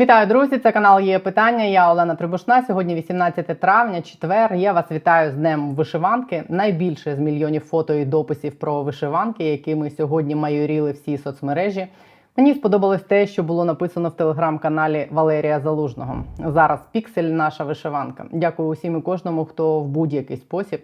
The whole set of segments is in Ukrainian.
Вітаю, друзі! Це канал є питання. Я Олена Трибушна. Сьогодні 18 травня, четвер. Я вас вітаю з Днем вишиванки. Найбільше з мільйонів фото і дописів про вишиванки, якими сьогодні майоріли всі соцмережі. Мені сподобалось те, що було написано в телеграм-каналі Валерія Залужного. Зараз піксель наша вишиванка. Дякую усім і кожному, хто в будь-який спосіб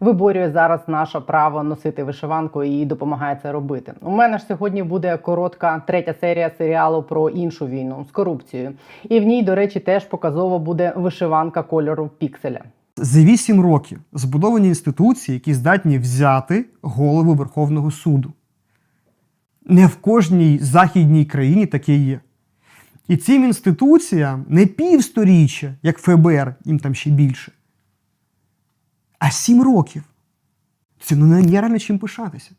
виборює зараз наше право носити вишиванку і допомагає це робити. У мене ж сьогодні буде коротка третя серія серіалу про іншу війну з корупцією. І в ній, до речі, теж показово буде вишиванка кольору пікселя. За вісім років збудовані інституції, які здатні взяти голову Верховного суду. Не в кожній західній країні таке є. І цим інституціям не півсторіччя, як ФБР, їм там ще більше, а сім років. Це ну нереально чим пишатися.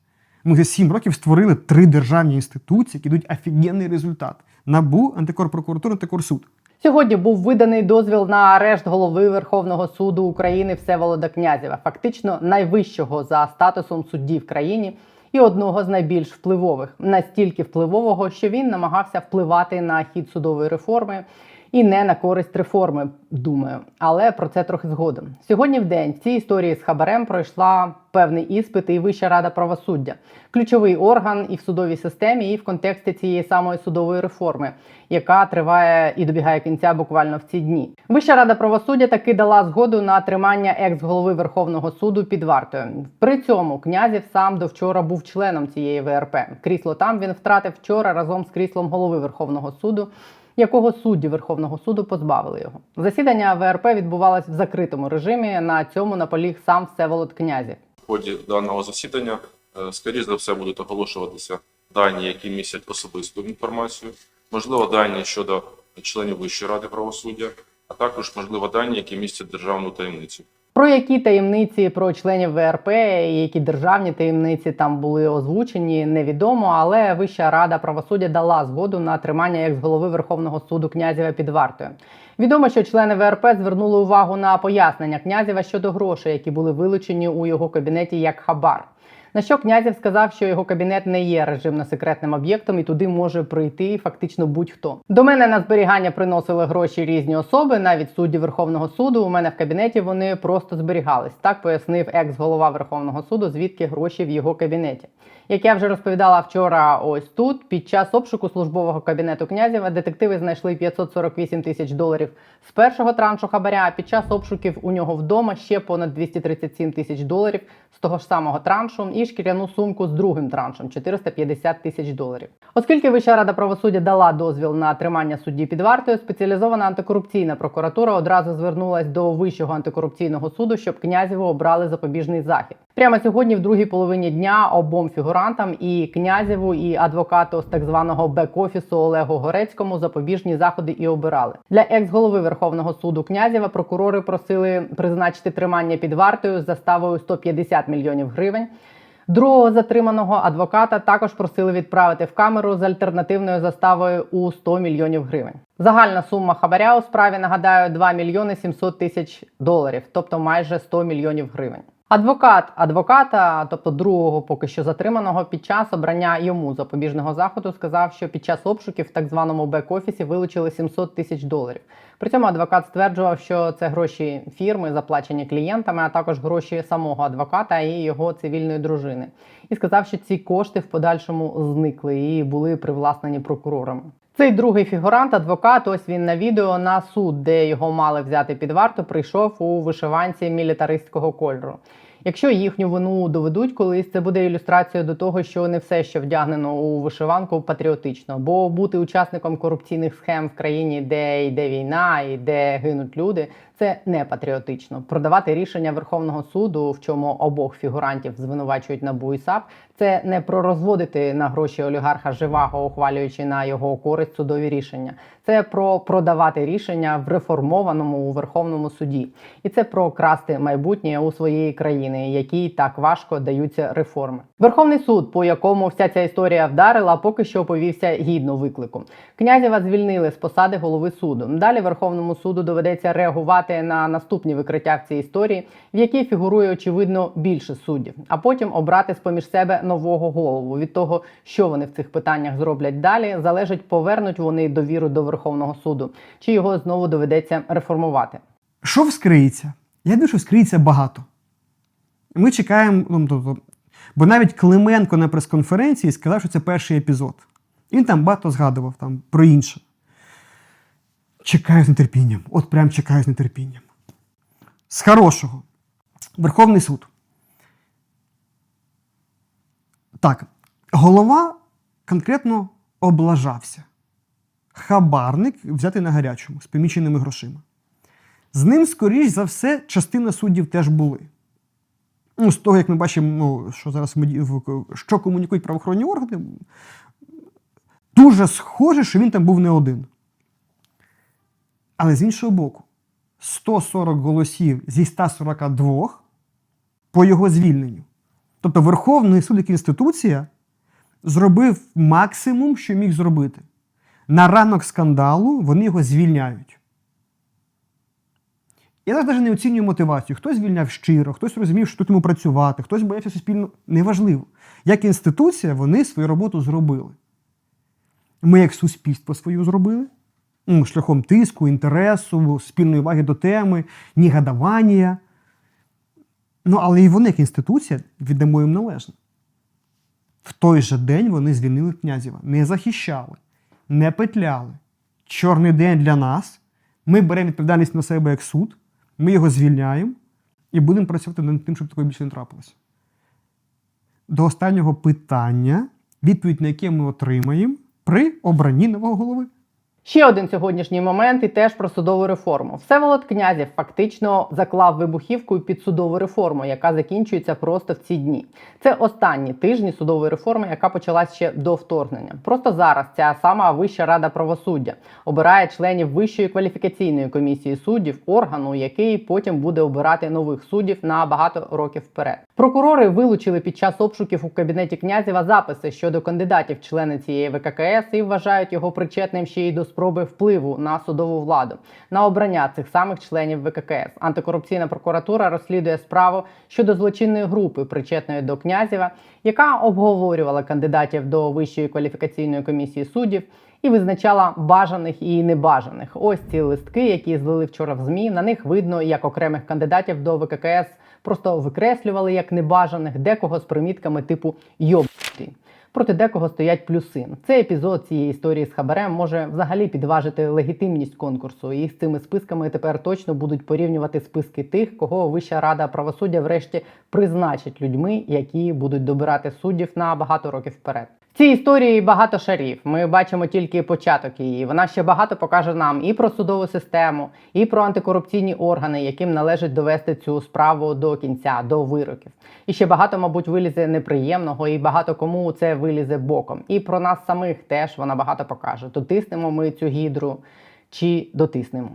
Ми за сім років створили три державні інституції, які дають офігенний результат: НАБУ, антикорпрокуратура, антикорсуд. Сьогодні був виданий дозвіл на арешт голови Верховного суду України Всеволода Князєва, фактично найвищого за статусом судді в країні і одного з найбільш впливових, настільки впливового, що він намагався впливати на хід судової реформи. І не на користь реформи, думаю, але про це трохи згодом. Сьогодні в день в цій історії з хабарем пройшла певний іспит і Вища рада правосуддя, ключовий орган і в судовій системі, і в контексті цієї самої судової реформи, яка триває і добігає кінця буквально в ці дні. Вища рада правосуддя таки дала згоду на тримання екс-голови Верховного суду під вартою. При цьому князів сам до вчора був членом цієї ВРП. Крісло там він втратив вчора разом з кріслом голови Верховного суду якого судді Верховного суду позбавили його. Засідання ВРП відбувалось в закритому режимі. На цьому наполіг сам Всеволод Князів. В ході даного засідання, е, скоріш за все, будуть оголошуватися дані, які містять особисту інформацію, можливо, дані щодо членів Вищої ради правосуддя, а також можливо дані, які містять державну таємницю. Про які таємниці про членів ВРП, і які державні таємниці там були озвучені, невідомо. Але Вища рада правосуддя дала згоду на тримання як з голови Верховного суду князєва під вартою. Відомо, що члени ВРП звернули увагу на пояснення князєва щодо грошей, які були вилучені у його кабінеті як хабар. На що князів сказав, що його кабінет не є режимно-секретним об'єктом, і туди може прийти фактично будь-хто. До мене на зберігання приносили гроші різні особи, навіть судді Верховного суду. У мене в кабінеті вони просто зберігались. Так пояснив екс-голова Верховного суду, звідки гроші в його кабінеті. Як я вже розповідала вчора, ось тут під час обшуку службового кабінету князєва детективи знайшли 548 тисяч доларів з першого траншу хабаря. А під час обшуків у нього вдома ще понад 237 тисяч доларів з того ж самого траншу і шкіряну сумку з другим траншем 450 тисяч доларів. Оскільки Вища рада правосуддя дала дозвіл на тримання судді під вартою, спеціалізована антикорупційна прокуратура одразу звернулась до Вищого антикорупційного суду, щоб князєву обрали запобіжний захід. Прямо сьогодні, в другій половині дня, обом фігурантам і князєву, і адвокату з так званого бек-офісу Олегу Горецькому запобіжні заходи і обирали для екс-голови Верховного суду князєва. Прокурори просили призначити тримання під вартою з заставою 150 мільйонів гривень. Другого затриманого адвоката також просили відправити в камеру з альтернативною заставою у 100 мільйонів гривень. Загальна сума хабаря у справі нагадаю 2 мільйони 700 тисяч доларів, тобто майже 100 мільйонів гривень. Адвокат адвоката, тобто другого поки що затриманого, під час обрання йому запобіжного заходу сказав, що під час обшуків в так званому бек-офісі вилучили 700 тисяч доларів. При цьому адвокат стверджував, що це гроші фірми, заплачені клієнтами, а також гроші самого адвоката і його цивільної дружини. І сказав, що ці кошти в подальшому зникли і були привласнені прокурорами. Цей другий фігурант, адвокат, ось він на відео на суд, де його мали взяти під варту, прийшов у вишиванці мілітаристського кольору. Якщо їхню вину доведуть колись, це буде ілюстрацією до того, що не все, що вдягнено у вишиванку, патріотично, бо бути учасником корупційних схем в країні, де йде війна і де гинуть люди, це не патріотично. Продавати рішення Верховного суду, в чому обох фігурантів звинувачують НАБУ і САП, це не про розводити на гроші олігарха живаго, ухвалюючи на його користь судові рішення. Це про продавати рішення в реформованому у Верховному суді, і це про красти майбутнє у своєї країни, якій так важко даються реформи. Верховний суд, по якому вся ця історія вдарила, поки що повівся гідно виклику. Князєва звільнили з посади голови суду. Далі Верховному суду доведеться реагувати чекати на наступні викриття в цій історії, в якій фігурує очевидно більше суддів, а потім обрати з поміж себе нового голову. Від того, що вони в цих питаннях зроблять далі, залежить, повернуть вони довіру до Верховного суду, чи його знову доведеться реформувати. Що вскриється? Я думаю, що вскриється багато. Ми чекаємо, ну, тобто, бо навіть Клименко на прес-конференції сказав, що це перший епізод. Він там багато згадував там, про інше. Чекаю з нетерпінням. От прям чекаю з нетерпінням. З хорошого. Верховний суд. Так, голова конкретно облажався. Хабарник взяти на гарячому з поміченими грошима. З ним, скоріш за все, частина суддів теж були. Ну, з того, як ми бачимо, ну, що зараз що комунікують правоохоронні органи, дуже схоже, що він там був не один. Але з іншого боку, 140 голосів зі 142 по його звільненню. Тобто Верховний суд як інституція зробив максимум, що міг зробити. На ранок скандалу вони його звільняють. Я зараз навіть не оцінюю мотивацію. Хтось звільняв щиро, хтось розумів, що тут йому працювати, хтось боявся суспільно. Неважливо. Як інституція, вони свою роботу зробили. Ми, як суспільство, свою зробили шляхом тиску, інтересу, спільної уваги до теми, негодування. Ну, але і вони, як інституція, віддамо їм належне. В той же день вони звільнили князєва, не захищали, не петляли. Чорний день для нас. Ми беремо відповідальність на себе як суд, ми його звільняємо і будемо працювати над тим, щоб такого більше не трапилося. До останнього питання, відповідь на яке ми отримаємо при обранні нового голови. Ще один сьогоднішній момент і теж про судову реформу. Всеволод Князів фактично заклав вибухівку під судову реформу, яка закінчується просто в ці дні. Це останні тижні судової реформи, яка почалась ще до вторгнення. Просто зараз ця сама Вища рада правосуддя обирає членів Вищої кваліфікаційної комісії суддів, органу, який потім буде обирати нових суддів на багато років вперед. Прокурори вилучили під час обшуків у кабінеті Князєва записи щодо кандидатів члени цієї ВККС і вважають його причетним ще й до спроби впливу на судову владу на обрання цих самих членів ВККС. Антикорупційна прокуратура розслідує справу щодо злочинної групи, причетної до Князєва, яка обговорювала кандидатів до Вищої кваліфікаційної комісії суддів. І визначала бажаних і небажаних. Ось ці листки, які злили вчора в змі. На них видно, як окремих кандидатів до ВККС просто викреслювали як небажаних, декого з примітками типу «йобнутий». Проти декого стоять плюси. Цей епізод цієї історії з хабарем може взагалі підважити легітимність конкурсу. І з цими списками тепер точно будуть порівнювати списки тих, кого Вища рада правосуддя врешті призначить людьми, які будуть добирати суддів на багато років вперед. В цій історії багато шарів. Ми бачимо тільки початок її. Вона ще багато покаже нам і про судову систему, і про антикорупційні органи, яким належить довести цю справу до кінця, до вироків. І ще багато, мабуть, вилізе неприємного, і багато кому це вилізе боком. І про нас самих теж вона багато покаже. Дотиснемо ми цю гідру чи дотиснемо.